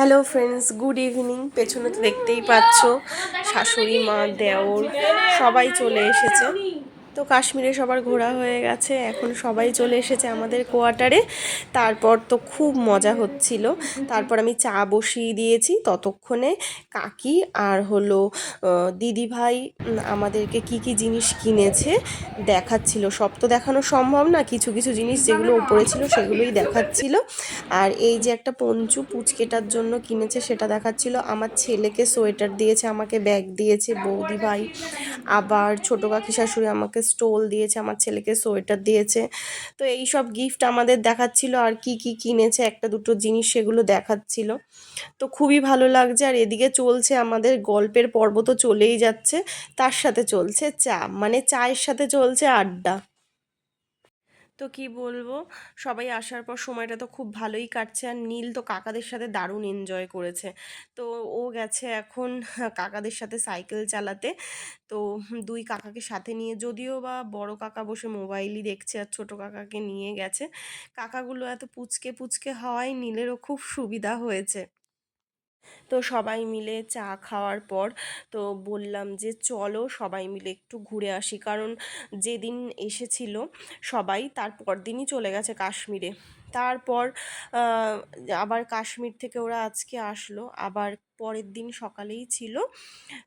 Hello friends good evening পেছনে তো দেখতেই পাচ্ছ। শাশুড়ি মা দেওর সবাই চলে এসেছে। তো কাশ্মীরে সবার ঘোরা হয়ে গেছে, এখন সবাই চলে এসেছে আমাদের কোয়ার্টারে তারপর তো খুব মজা হচ্ছিল। তারপর আমি চা বসিয়ে দিয়েছি ততক্ষণে। কাকি আর হলো দিদি ভাই আমাদেরকে কি কি জিনিস কিনেছে দেখাচ্ছিল। সব তো দেখানো সম্ভব না, কিছু কিছু জিনিস যেগুলো উপরে ছিল সেগুলোই দেখাচ্ছিল। আর এই যে একটা পঞ্চু পুচকেটার জন্য কিনেছে সেটা দেখাচ্ছিল। আমার ছেলেকে সোয়েটার দিয়েছে, আমাকে ব্যাগ দিয়েছে বৌদি ভাই। আবার ছোটো কাকি শাশুড়ি আমাকে স্টোল দিয়েছে, আমার ছেলেকে সোয়েটার দিয়েছে। তো এই সব গিফট আমাদের দেখাচ্ছিল আর কি কি কিনেছে, একটা দুটো জিনিস সেগুলো দেখাচ্ছিল। তো খুবই ভালো লাগছে আর এদিকে চলছে আমাদের গল্পের পর্ব তো চলেই যাচ্ছে। তার সাথে চলছে চা মানে চায়ের সাথে চলছে আড্ডা। তো কি বলব? সবাই আসার পর সময়টা তো খুব ভালোই কাটছে আর নীল তো কাকাদের সাথে দারুণ এনজয় করেছে। তো ও গেছে এখন কাকাদের সাথে সাইকেল চালাতে। তো দুই কাকাকে সাথে নিয়ে যদিও বা বড় কাকা বসে মোবাইলই দেখছে আর ছোট কাকাকে নিয়ে গেছে, কাকাগুলো এত পুচকে পুচকে হওয়ায় নীলেরও খুব সুবিধা হয়েছে। তো সবাই মিলে চা খাওয়ার পর তো বললাম যে, চলো সবাই মিলে একটু ঘুরে আসি। কারণ যেদিন এসেছিল সবাই তার দিনই চলে গেছে কাশ্মীরে। তারপর আবার কাশ্মীর থেকে ওরা আজকে আসলো। আবার পরের দিন সকালেই ছিল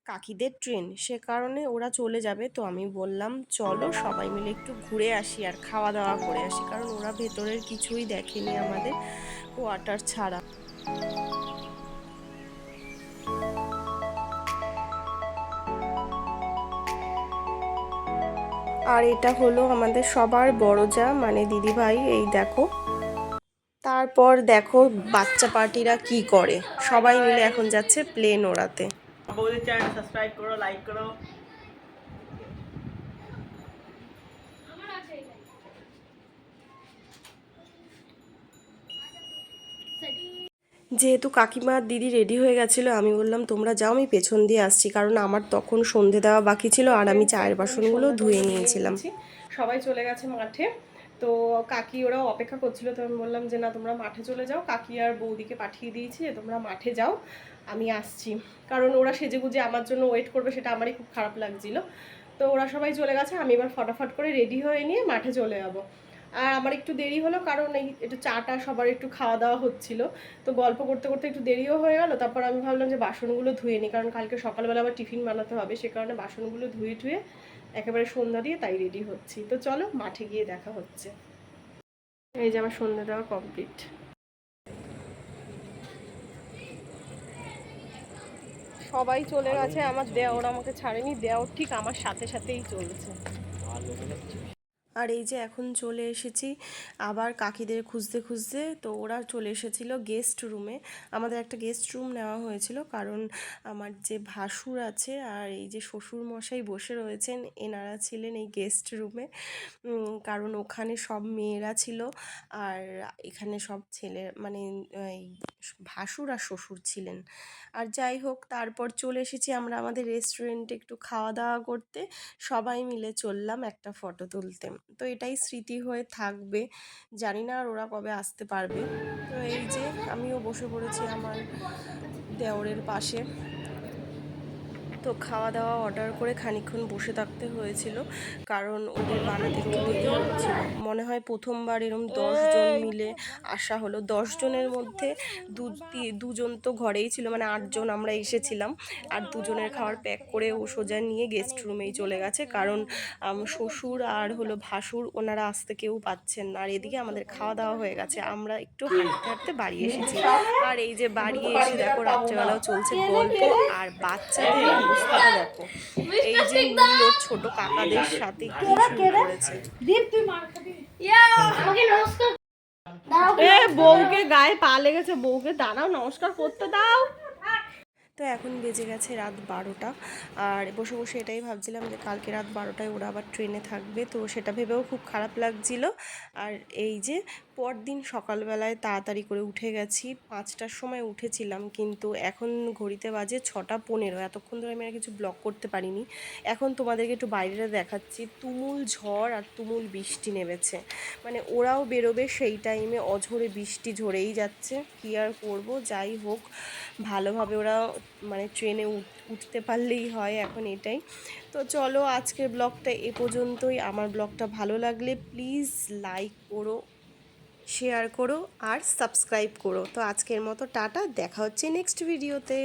কাকিদের ট্রেন। সে কারণে ওরা চলে যাবে। তো আমি বললাম, চলো সবাই মিলে একটু ঘুরে আসি আর খাওয়া দাওয়া করে আসি। কারণ ওরা ভেতরের কিছুই দেখেনি আমাদের কোয়ার্টার ছাড়া। আর এটা হলো আমাদের সবার বড় যা মানে দিদিভাই, এই দেখো। তারপর দেখো বাচ্চা পার্টিরা কি করে। সবাই মিলে এখন যাচ্ছে প্লেন ওড়াতে। সাবস্ক্রাইব করো লাইক করো। যেহেতু কাকিমা দিদি রেডি হয়ে গেছিল, আমি বললাম, তোমরা যাও, আমি পেছন দিয়ে আসছি। কারণ আমার তখন সন্ধে দেওয়া বাকি ছিল, আর আমি চায়ের বাসনগুলো ধুয়ে নিয়েছিলাম। সবাই চলে গেছে মাঠে। তো কাকি ওরা অপেক্ষা করছিল, তো আমি বললাম যে, না, তোমরা মাঠে চলে যাও। কাকি আর বৌদিকে পাঠিয়ে দিয়েছি যে তোমরা মাঠে যাও, আমি আসছি। কারণ ওরা সেজে গুজে আমার জন্য ওয়েট করবে, সেটা আমারই খুব খারাপ লাগছিল। তো ওরা সবাই চলে গেছে, আমি এবার ফটাফট করে রেডি হয়ে নিয়ে মাঠে চলে যাব। আর আমার একটু দেরি হলো কারণ এই একটু চাটা সবার একটু খাওয়া দাওয়া হচ্ছিল। তো গল্প করতে করতে একটু দেরিও হয়ে গেল, তারপর আমি ভাবলাম যে বাসনগুলো ধুয়ে নিই কারণ কালকে সকালবেলা আবার টিফিন বানাতে হবে, সে কারণে বাসনগুলো ধুয়ে ধুয়ে একেবারে সন্ধ্যা দিয়ে তাই রেডি হচ্ছি। তো চলো মাঠে গিয়ে দেখা হচ্ছে। এই যে আমার সন্ধ্যা দেওয়া কমপ্লিট সবাই চলে গেছে, আমার দেওর আমাকে ছাড়েনি, দেওর ঠিক আমার সাথে সাথেই চলছে। আর এই যে এখন চলে এসেছি আবার কাকিদের খুঁজতে খুঁজতে। তো ওরা চলে এসেছিল গেস্ট রুমে আমাদের একটা গেস্ট রুম নেওয়া হয়েছিল কারণ আমার যে ভাসুর আছে আর এই যে শ্বশুর মশাই বসে রয়েছেন, এনারা ছিলেন এই গেস্ট রুমে কারণ ওখানে সব মেয়েরা ছিল আর এখানে সব ছেলে মানে ভাসুর আর শ্বশুর ছিলেন। আর যাই হোক, তারপর চলে এসেছি আমরা আমাদের রেস্টুরেন্টে একটু খাওয়া দাওয়া করতে। সবাই মিলে চললাম একটা ফটো তুলতে। তো এটাই স্মৃতি হয়ে থাকবে। জানি না আর ওরা কবে আসতে পারবে। তো এই যে আমিও বসে পড়েছি আমার দেওরের পাশে। তো খাওয়া দাওয়া অর্ডার করে খানিকক্ষণ বসে থাকতে হয়েছিল, কারণ ওদের বানাতে একটু দেরি হচ্ছিল। মনে হয় প্রথমবার এরম দশজন মিলে আসা হলো। দশজনের মধ্যে দু দুজন তো ঘরেই ছিল মানে আটজন আমরা এসেছিলাম, আর দুজনের খাবার প্যাক করে ও সোজা নিয়ে গেস্ট রুমেই চলে গেছে, কারণ শ্বশুর আর হলো ভাসুর ওনারা আসতে কেউ পাচ্ছেন না, আর এদিকে আমাদের খাওয়া দাওয়া হয়ে গেছে। আমরা একটু হাঁটতে হাঁটতে বাড়ি এসেছি। আর এই যে বাড়ি এসে দেখো রাত্রেবেলাও চলছে গল্প, আর বাচ্চাদের অবস্থাটা দেখো এই যে নীল ওর ছোট কাকাদের সাথে কি শুরু করেছে? এ বউকে গায়ে পা লেগেছে বউকে দাঁড়াও নমস্কার করতে দাও। তো এখন বেজে গেছে রাত বারোটা আর বসে বসে এটাই ভাবছিলাম যে কালকে রাত বারোটায় ওরা আবার ট্রেনে থাকবে তো সেটা ভেবেও খুব খারাপ লাগছিল। আর এই যে পরদিন সকালবেলায় তাড়াতাড়ি করে উঠে গেছি। পাঁচটার সময় উঠেছিলাম কিন্তু এখন ঘড়িতে বাজে ছটা পনেরো। এতক্ষণ ধরে আমি আর কিছু ব্লগ করতে পারিনি। এখন তোমাদেরকে একটু বাইরেটা দেখাচ্ছি। তুমুল ঝড় আর তুমুল বৃষ্টি নেমেছে। মানে ওরাও বেরোবে সেই টাইমে অঝরে বৃষ্টি ঝরেই যাচ্ছে। কী আর করব? যাই হোক, ভালোভাবে ওরা মানে ট্রেনে উঠ- উঠতে পারলেই হয় এখন এটাই। তো চলো আজকের ব্লগটা এ পর্যন্তই। আমার ব্লগটা ভালো লাগলে প্লিজ লাইক করো। শেয়ার করো আর সাবস্ক্রাইব করো। তো আজকের মতো টাটা দেখা হচ্ছে নেক্সট ভিডিওতে